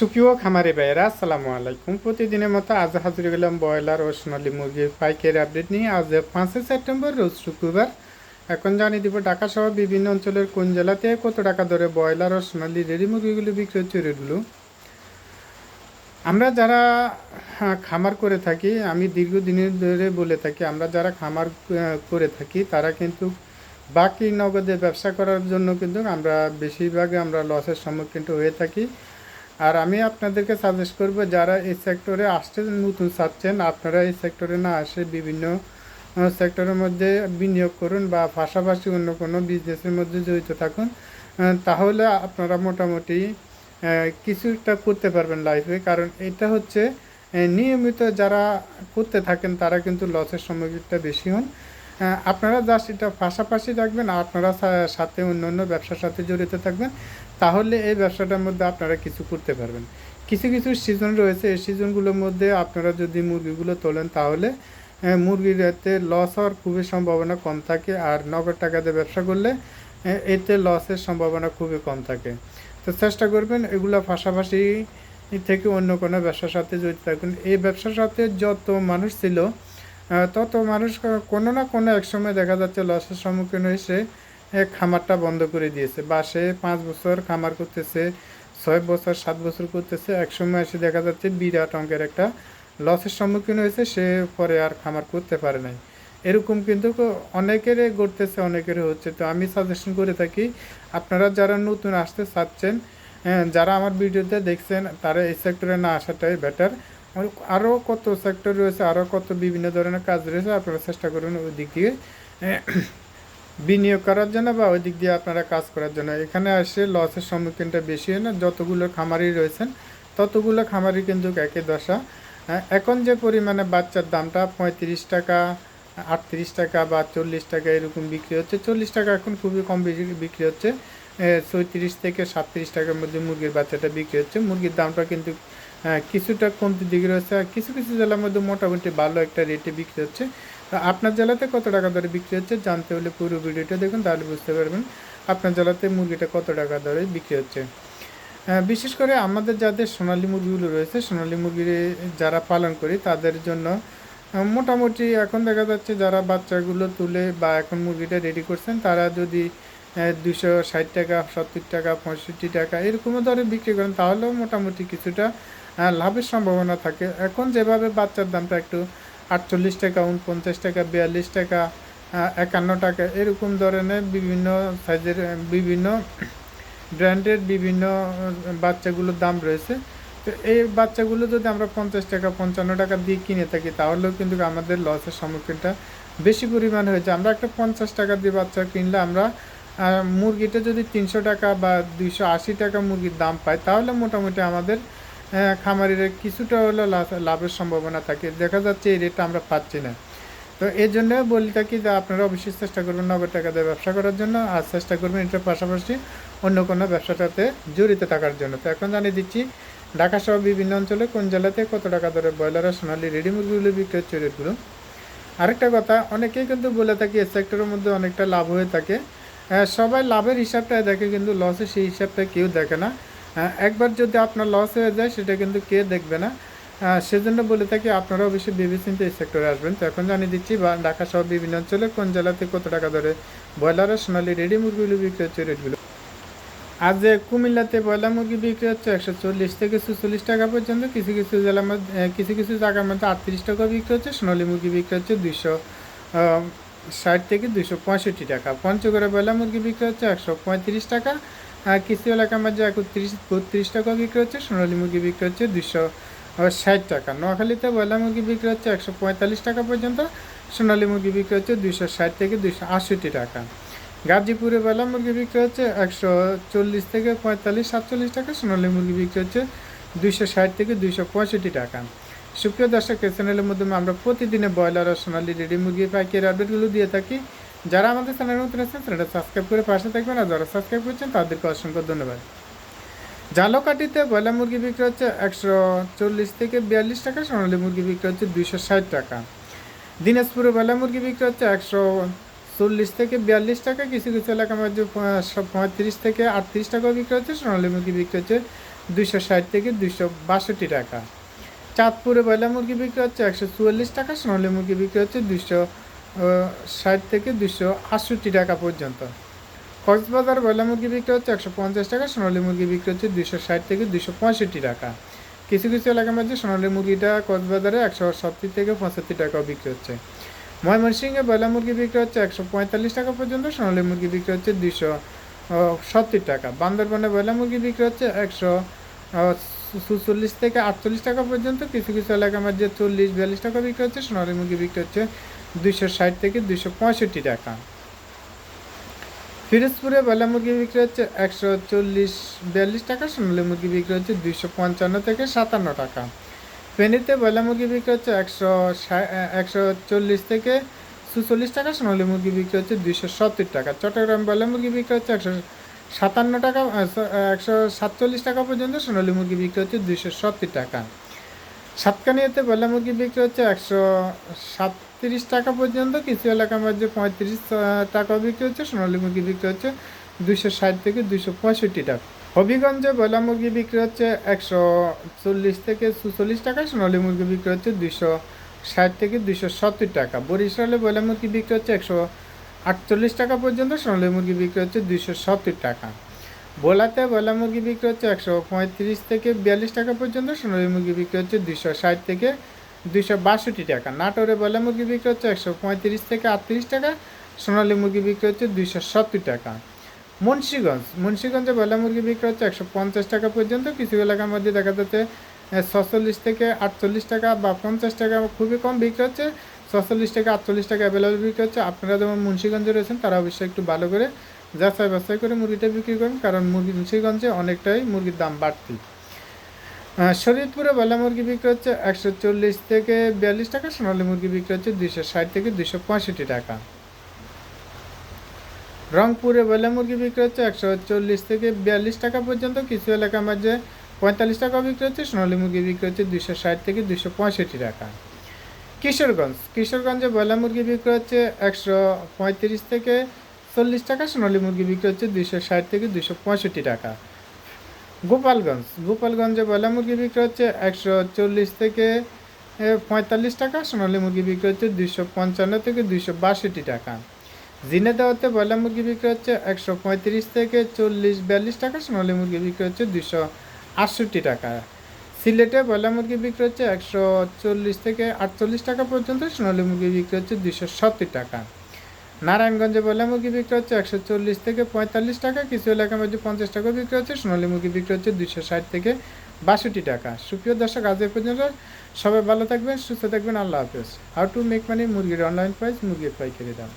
সুপ্রিয় খামারি ভাইয়েরা, আসসালামু আলাইকুম। প্রতিদিনের মতো আজ হাজির গেলাম ব্রয়লার ও সোনালী মুরগির পাইকারি আপডেট নিয়ে। আজ পাঁচই সেপ্টেম্বর, রোজ শুক্রবার। এখন জানিয়ে দিব ঢাকা সহ বিভিন্ন অঞ্চলের কোন জেলাতে কত টাকা ধরে ব্রয়লার ও সোনালী রেডি মুরগিগুলো বিক্রি হচ্ছে রেটগুলো আমরা যারা খামার করে থাকি, আমি দীর্ঘদিনের ধরে বলে থাকি, আমরা যারা খামার করে থাকি, তারা কিন্তু বাকি নগদে ব্যবসা করার জন্য কিন্তু আমরা বেশিরভাগ আমরা লসের সম্মুখীন হয়ে থাকি। আর আমি আপনাদেরকে সাজেস্ট করব, যারা এই সেক্টরে আসতে নতুন চাচ্ছেন আপনারা এই সেক্টরে না আসে বিভিন্ন সেক্টরের মধ্যে বিনিয়োগ করুন বা পাশাপাশি অন্য কোনো বিজনেসের মধ্যে জড়িত থাকুন তাহলে আপনারা মোটামুটি কিছুটা করতে পারবেন লাইফে কারণ এটা হচ্ছে নিয়মিত যারা করতে থাকেন, তারা কিন্তু লসের সম্মুখীনটা বেশি হন। আপনারা জাস্ট এটা পাশাপাশি আর আপনারা সাথে অন্য অন্য ব্যবসার সাথে জড়িত থাকবেন। তাহলে এই ব্যবসাটার মধ্যে আপনারা কিছু করতে পারবেন। কিছু কিছু সিজন রয়েছে। এই সিজনগুলোর মধ্যে আপনারা যদি মুরগিগুলো তোলেন, তাহলে এতে লস হওয়ার খুবই সম্ভাবনা কম থাকে আর নগদ টাকা দিয়ে ব্যবসা করলে এতে লসের সম্ভাবনা খুবই কম থাকে। তো চেষ্টা করবেন এগুলো পাশাপাশি থেকে অন্য কোনো ব্যবসার সাথে জড়িত থাকবেন এই ব্যবসার সাথে যত মানুষ ছিল তত মানুষ কোনো না কোনো এক সময় দেখা যাচ্ছে লসের সম্মুখীন হয়েছে। খামারটা বন্ধ করে দিয়েছে। বা সে পাঁচ বছর খামার করতেছে ছয় বছর সাত বছর করতেছে এক সময় এসে দেখা যাচ্ছে বিরাট অঙ্কের একটা লসের সম্মুখীন হয়েছে সে পরে আর খামার করতে পারে নাই। এরকম কিন্তু অনেকেরই ঘটতেছে অনেকেরই হচ্ছে। তো আমি সাজেশন করে থাকি আপনারা যারা নতুন আসতে চাচ্ছেন হ্যাঁ, যারা আমার ভিডিওতে দেখছেন তারা এই সেক্টরে না আসাটাই বেটার আরও কত সেক্টর রয়েছে আরও কত বিভিন্ন ধরনের কাজ রয়েছে আপনারা চেষ্টা করুন ওই দিক দিয়ে আহ, বিনিয়োগ করার জন্য বা ওই দিক দিয়ে আপনারা কাজ করার জন্য। এখানে আসে লসের সম্মুখীনটা বেশি হয় না, যতগুলো খামারি রয়েছেন, ততগুলো খামারি কিন্তু একই দশা। এখন যে পরিমাণে বাচ্চার দামটা পঁয়ত্রিশ টাকা, আটত্রিশ টাকা বা চল্লিশ টাকা এরকম বিক্রি হচ্ছে, চল্লিশ টাকা এখন খুবই কম বিক্রি হচ্ছে। ছয়ত্রিশ থেকে সাতত্রিশ টাকার মধ্যে মুরগির বাচ্চাটা বিক্রি হচ্ছে। মুরগির দামটা কিন্তু কিছুটা কমতির দিকে রয়েছে। আর কিছু কিছু জেলার মধ্যে মোটামুটি ভালো একটা রেটে বিক্রি হচ্ছে। তো আপনার জেলাতে কত টাকা দরে বিক্রি হচ্ছে জানতে হলে পুরো ভিডিওটা দেখুন তাহলে বুঝতে পারবেন আপনার জেলাতে মুরগিটা কত টাকা দরে বিক্রি হচ্ছে। আহ, বিশেষ করে আমাদের যাদের সোনালী মুরগিগুলো রয়েছে সোনালি মুরগি যারা পালন করি তাদের জন্য মোটামুটি এখন দেখা যাচ্ছে যারা বাচ্চাগুলো তুলে বা এখন মুরগিটা রেডি করছেন তারা যদি দুশো ষাট টাকা সত্তর টাকা পঁয়ষট্টি টাকা এরকমও দরে বিক্রি করেন তাহলেও মোটামুটি কিছুটা লাভের সম্ভাবনা থাকে। এখন যেভাবে বাচ্চার দামটা একটু আটচল্লিশ টাকা, উনপঞ্চাশ টাকা, বিয়াল্লিশ টাকা একান্ন টাকা, এরকম ধরনের বিভিন্ন সাইজের বিভিন্ন ব্র্যান্ডের বিভিন্ন বাচ্চাগুলোর দাম রয়েছে। তো এই বাচ্চাগুলো যদি আমরা পঞ্চাশ টাকা, পঞ্চান্ন টাকা দিয়ে কিনে থাকি, তাহলেও কিন্তু আমাদের লসের সম্মুখীনটা বেশি পরিমাণ হয়েছে। আমরা একটা পঞ্চাশ টাকা দিয়ে বাচ্চা কিনলে আমরা মুরগিটা যদি তিনশো টাকা বা দুইশো আশি টাকা মুরগির দাম পাই তাহলে মোটামুটি আমাদের খামারিরা কিছুটা লাভ- লাভের সম্ভাবনা থাকে। দেখা যাচ্ছে এই রেটটা আমরা পাচ্ছি না। তো এই জন্য বলি থাকি যে আপনারা অবশ্যই চেষ্টা করবেন নগদ টাকা দিয়ে ব্যবসা করার জন্য আর চেষ্টা করবেন এটার পাশাপাশি অন্য কোনো ব্যবসাটাতে জড়িত থাকার জন্য। তো এখন জানিয়ে দিচ্ছি ঢাকা সহ বিভিন্ন অঞ্চলে কোন জেলাতে কত টাকা ধরে ব্রয়লার আর সোনালি রেডি মুরগিগুলো বিক্রি হচ্ছে রেটগুলো আরেকটা কথা অনেকেই কিন্তু বলে থাকি এই সেক্টরের মধ্যে অনেকটা লাভ হয়ে থাকে। আহ, সবাই লাভের হিসাবটা দেখে কিন্তু লসের সেই হিসাবটা কেউ দেখে না। একবার যদি আপনার লস হয়ে যায় সেটা কিন্তু কে দেখবে না। আহ, সেজন্য বলে থাকি আপনারা অবশ্যই ভেবেচিন্তে এই সেক্টরে আসবেন। তো এখন জানিয়ে দিচ্ছি বা ঢাকা সহ বিভিন্ন অঞ্চলে কোন জেলাতে কত টাকা ধরে ব্রয়লার সোনালি রেডি মুরগিগুলো বিক্রি হচ্ছে রেটগুলো আর যে কুমিল্লাতে ব্রয়লার মুরগি বিক্রি হচ্ছে একশো চল্লিশ থেকে চল্লিশ টাকা পর্যন্ত। কিছু কিছু জেলার মধ্যে কিছু কিছু জায়গার মধ্যে আটত্রিশ টাকা বিক্রি হচ্ছে। সোনালী মুরগি বিক্রি হচ্ছে দুইশো ষাট থেকে দুইশো পঁয়ষট্টি টাকা। পঞ্চগড়ে ব্রয়লার মুরগি বিক্রি হচ্ছে একশো পঁয়ত্রিশ টাকা। কিছু এলাকার মাঝে একত্রিশ, বত্রিশ টাকা বিক্রি হচ্ছে, সোনালী মুরগি বিক্রি হচ্ছে দুশো ষাট টাকা। নোয়াখালীতে ব্রয়লার মুরগি বিক্রি হচ্ছে একশো পঁয়তাল্লিশ টাকা পর্যন্ত, সোনালী মুরগি বিক্রি হচ্ছে দুইশো ষাট থেকে দুইশো আটষট্টি টাকা। গাজীপুরে বেলা মুরগি বিক্রি হচ্ছে একশো চল্লিশ থেকে পঁয়তাল্লিশ, সাতচল্লিশ টাকা, সোনালী মুরগি বিক্রি হচ্ছে দুইশো ষাট থেকে দুইশো পঁয়ষট্টি টাকা। সুপ্রিয় দর্শক চ্যানেলের মাধ্যমে আমরা প্রতিদিনে ব্রয়লার আর সোনালী রেডি মুরগি পাইকারি আপডেটগুলো দিয়ে থাকি। যারা আমাদের চ্যানেল নতুন আছেন চ্যানেলটা সাবস্ক্রাইব করে পাশে থাকবেন আর যারা সাবস্ক্রাইব করছেন, তাদেরকে অসংখ্য ধন্যবাদ। জালকাটিতে ব্রয়লার মুরগি বিক্রি হচ্ছে একশো চল্লিশ থেকে বিয়াল্লিশ টাকা, সোনালী মুরগি বিক্রি হচ্ছে দুইশো ষাট টাকা। দিনাজপুরে ব্রয়লার মুরগি বিক্রি হচ্ছে একশো চল্লিশ থেকে বিয়াল্লিশ টাকা কিছু কিছু এলাকার মধ্যে পঁয়ত্রিশ থেকে আটত্রিশ টাকা বিক্রি হচ্ছে, সোনালী মুরগি বিক্রি হচ্ছে দুইশো ষাট থেকে দুইশো বাষট্টি টাকা। চাঁদপুরে ব্রয়লার মুরগি বিক্রি হচ্ছে একশো চুয়াল্লিশ টাকা, সোনালী মুরগি বিক্রি হচ্ছে দুইশো ষাট থেকে দুশো আটষট্টি টাকা পর্যন্ত। কক্সবাজার ব্রয়লার মুরগি বিক্রি হচ্ছে একশো পঞ্চাশ টাকা, সোনালী মুরগি বিক্রি হচ্ছে দুশো ষাট থেকে দুশো পঁয়ষট্টি টাকা। কিছু কিছু এলাকার মধ্যে সোনালী মুরগিটা কক্সবাজারে একশো সত্তর থেকে পঁচাত্তর টাকাও বিক্রি হচ্ছে। ময়মনসিংহে ব্রয়লার মুরগি বিক্রি হচ্ছে একশো পঁয়তাল্লিশ টাকা পর্যন্ত, সোনালী মুরগি বিক্রি হচ্ছে দুশো সত্তর টাকা। বান্দরবনে ব্রয়লার মুরগি বিক্রি হচ্ছে একশো চল্লিশ থেকে আটচল্লিশ টাকা পর্যন্ত। কিছু কিছু এলাকার মধ্যে চল্লিশ, বিয়াল্লিশ টাকা বিক্রি হচ্ছে, সোনালী মুরগি বিক্রি হচ্ছে দুইশো ষাট থেকে দুইশো পঁয়ষট্টি টাকা। ফিরোজপুরে ব্রয়লার মুরগি বিক্রি হচ্ছে একশো চল্লিশ, বিয়াল্লিশ টাকা সোনালী মুরগি বিক্রি হচ্ছে দুইশো পঞ্চান্ন থেকে সাতান্ন টাকা। ফেনীতে ব্রয়লার মুরগি বিক্রি হচ্ছে একশো একশো চল্লিশ থেকে সুচল্লিশ টাকা সোনালী মুরগি বিক্রি হচ্ছে দুইশো সত্তর টাকা। চট্টগ্রাম ব্রয়লার মুরগি বিক্রি হচ্ছে একশো সাতান্ন টাকা একশো সাতচল্লিশ টাকা পর্যন্ত সোনালী মুরগি বিক্রি হচ্ছে দুইশো সত্তর টাকা। সাতকানিয়াতে ব্রয়লার মুরগি বিক্রি হচ্ছে একশো সাত সাতত্রিশ টাকা পর্যন্ত, কিছু এলাকার মধ্যে পঁয়ত্রিশ টাকা বিক্রি হচ্ছে, সোনালী মুরগি বিক্রি হচ্ছে দুইশো ষাট থেকে দুইশো পঁয়ষট্টি টাকা। হবিগঞ্জে ব্রয়লার মুরগি বিক্রি হচ্ছে একশো চল্লিশ থেকে সুচল্লিশ টাকা সোনালী মুরগি বিক্রি হচ্ছে দুইশো ষাট থেকে দুইশো সত্তর টাকা। বরিশালে ব্রয়লার মুরগি বিক্রি হচ্ছে একশো আটচল্লিশ টাকা পর্যন্ত, সোনালী মুরগি বিক্রি হচ্ছে দুইশো সত্তর টাকা। ভোলাতে ব্রয়লার মুরগি বিক্রি হচ্ছে একশো পঁয়ত্রিশ থেকে বিয়াল্লিশ টাকা পর্যন্ত, সোনালী মুরগি বিক্রি হচ্ছে দুইশো ষাট থেকে দুইশো বাষট্টি টাকা। নাটোরে ব্রয়লার মুরগি বিক্রি হচ্ছে একশো পঁয়ত্রিশ থেকে আটত্রিশ টাকা, সোনালী মুরগি বিক্রি হচ্ছে দুইশো সত্তর টাকা। মুন্সীগঞ্জ, মুন্সীগঞ্জে ব্রয়লার মুরগি বিক্রি হচ্ছে একশো পঞ্চাশ টাকা পর্যন্ত। কিছু এলাকার মধ্যে দেখা যাচ্ছে ছচল্লিশ থেকে আটচল্লিশ টাকা বা পঞ্চাশ টাকা খুবই কম বিক্রি হচ্ছে। ছচল্লিশ থেকে আটচল্লিশ টাকা অ্যাভেলেবল বিক্রি হচ্ছে। আপনারা যেমন মুন্সীগঞ্জে রয়েছেন, তারা অবশ্যই একটু ভালো করে যাচাই বাছাই করে মুরগিটা বিক্রি করেন। কারণ মুরগি মুন্সীগঞ্জে অনেকটাই মুরগির দাম বাড়তি। শরীয়তপুরে বলা মুরগি বিক্রি হচ্ছে একশো চল্লিশ থেকে বিয়াল্লিশ টাকা, সোনালী মুরগি বিক্রি হচ্ছে দুইশো ষাট থেকে দুইশো পঁয়ষট্টি টাকা। রংপুরে বয়লা মুরগি বিক্রি হচ্ছে একশো চল্লিশ থেকে বিয়াল্লিশ টাকা পর্যন্ত, কিছু এলাকার মাঝে পঁয়তাল্লিশ টাকা বিক্রি হচ্ছে, সোনালী মুরগি বিক্রি হচ্ছে দুশো ষাট থেকে দুশো পঁয়ষট্টি টাকা। কিশোরগঞ্জ, কিশোরগঞ্জে বয়লা মুরগি বিক্রি হচ্ছে একশো পঁয়ত্রিশ থেকে চল্লিশ টাকা, সোনালী মুরগি বিক্রি হচ্ছে দুশো ষাট থেকে দুশো পঁয়ষট্টি টাকা। গোপালগঞ্জ। গোপালগঞ্জে বয়লা মুরগি বিক্রি হচ্ছে একশো চল্লিশ থেকে পঁয়তাল্লিশ টাকা, সোনালি মুরগি বিক্রি হচ্ছে দুশো পঞ্চান্ন থেকে দুশো বাষট্টি টাকা। জিনেদাওয়াতে ব্রয়লার মুরগি বিক্রি হচ্ছে একশো পঁয়ত্রিশ থেকে চল্লিশ বিয়াল্লিশ টাকা, সোনালি মুরগি বিক্রি হচ্ছে দুশো আটষট্টি টাকা। সিলেটে ব্রয়লার মুরগি বিক্রি হচ্ছে একশো চল্লিশ থেকে আটচল্লিশ টাকা পর্যন্ত, সোনালী মুরগি বিক্রি হচ্ছে দুশো সত্তর টাকা। নারায়ণগঞ্জে বলে মুরগি বিক্রি হচ্ছে একশো চল্লিশ থেকে পঁয়তাল্লিশ টাকা, কিছু এলাকার মধ্যে পঞ্চাশ টাকা বিক্রি হচ্ছে, সোনালি মুরগি বিক্রি হচ্ছে দুশো ষাট থেকে বাষট্টি টাকা। সুপ্রিয় দর্শক, আজ পর্যন্ত সবাই ভালো থাকবেন, সুস্থ থাকবেন, আল্লাহ হাফেজ। হাউ টু মেক মানি মুরগির অনলাইন প্রাইস মুরগির পাইকারি দাম।